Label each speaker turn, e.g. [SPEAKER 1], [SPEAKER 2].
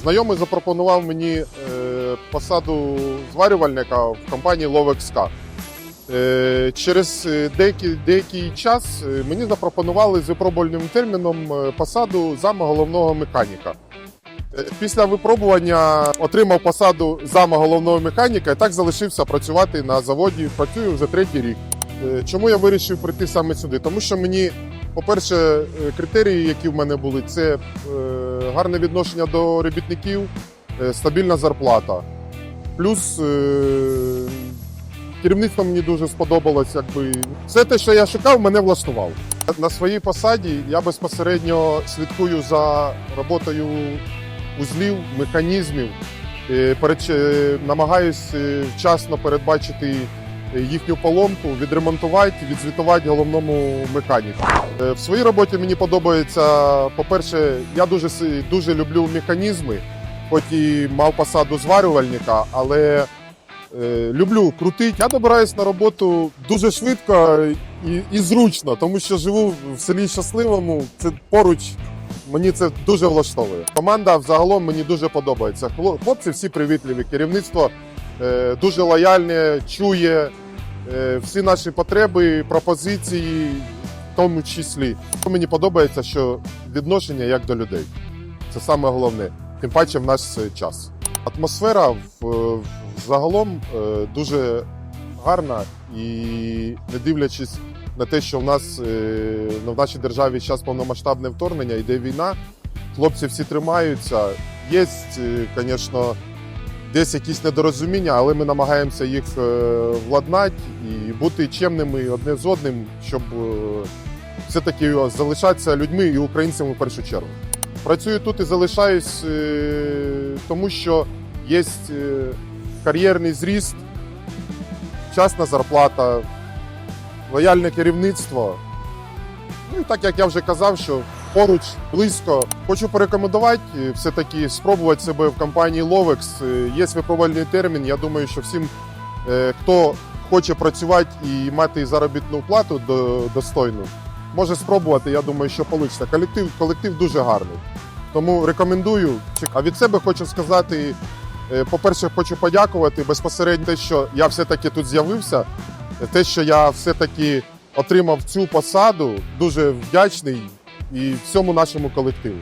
[SPEAKER 1] Знайомий запропонував мені е, посаду зварювальника в компанії Lovexka. Е, через е, деякий, деякий час мені запропонували з випробувальним терміном посаду зама головного механіка. Після випробування отримав посаду зама головного механіка і так залишився працювати на заводі. Працюю вже третій рік. Чому я вирішив прийти саме сюди? Тому що мені, по-перше, критерії, які в мене були, це гарне відношення до робітників, е, стабільна зарплата. Плюс е, керівництво мені дуже сподобалось. Якби все те, що я шукав, мене влаштувало. На своїй посаді я безпосередньо слідкую за роботою узлів, механізмів, е, намагаюсь вчасно передбачити їхню поломку, відремонтувати, відзвітувати головному механіку. Е, В своїй роботі мені подобається, по-перше, я дуже, дуже люблю механізми, хоч і мав посаду зварювальника, але е, люблю крутити. Я добираюсь на роботу дуже швидко і, і зручно, тому що живу в селі щасливому, це поруч. Мені це дуже влаштовує. Команда взагалом мені дуже подобається. Хлопці всі привітливі, керівництво е, дуже лояльне, чує всі наші потреби, пропозиції, в тому числі. Мені подобається, що відношення як до людей. Це саме головне, тим паче в наш час. Атмосфера в, в- загалом е, дуже гарна і не дивлячись на те, що в нас е, ну, в нашій державі зараз повномасштабне вторгнення, йде війна, хлопці всі тримаються. Є, звісно, десь якісь недорозуміння, але ми намагаємося їх е, владнати і бути чемними одне з одним, щоб е, все-таки залишатися людьми і українцями в першу чергу. Працюю тут і залишаюсь, е, тому що є е, кар'єрний зріст, часна зарплата, лояльне керівництво. Ну і так як я вже казав, що поруч, близько. Хочу порекомендувати е, все-таки спробувати себе в компанії Lovex. Е, Є випробувальний термін. Я думаю, що всім, е, хто хоче працювати і мати заробітну плату до- достойну, може спробувати. Я думаю, що вийде. Колектив, колектив дуже гарний. Тому рекомендую. А від себе хочу сказати: по-перше, хочу подякувати безпосередньо те, що я все-таки тут з'явився, те, що я все-таки отримав цю посаду, дуже вдячний і всьому нашому колективу.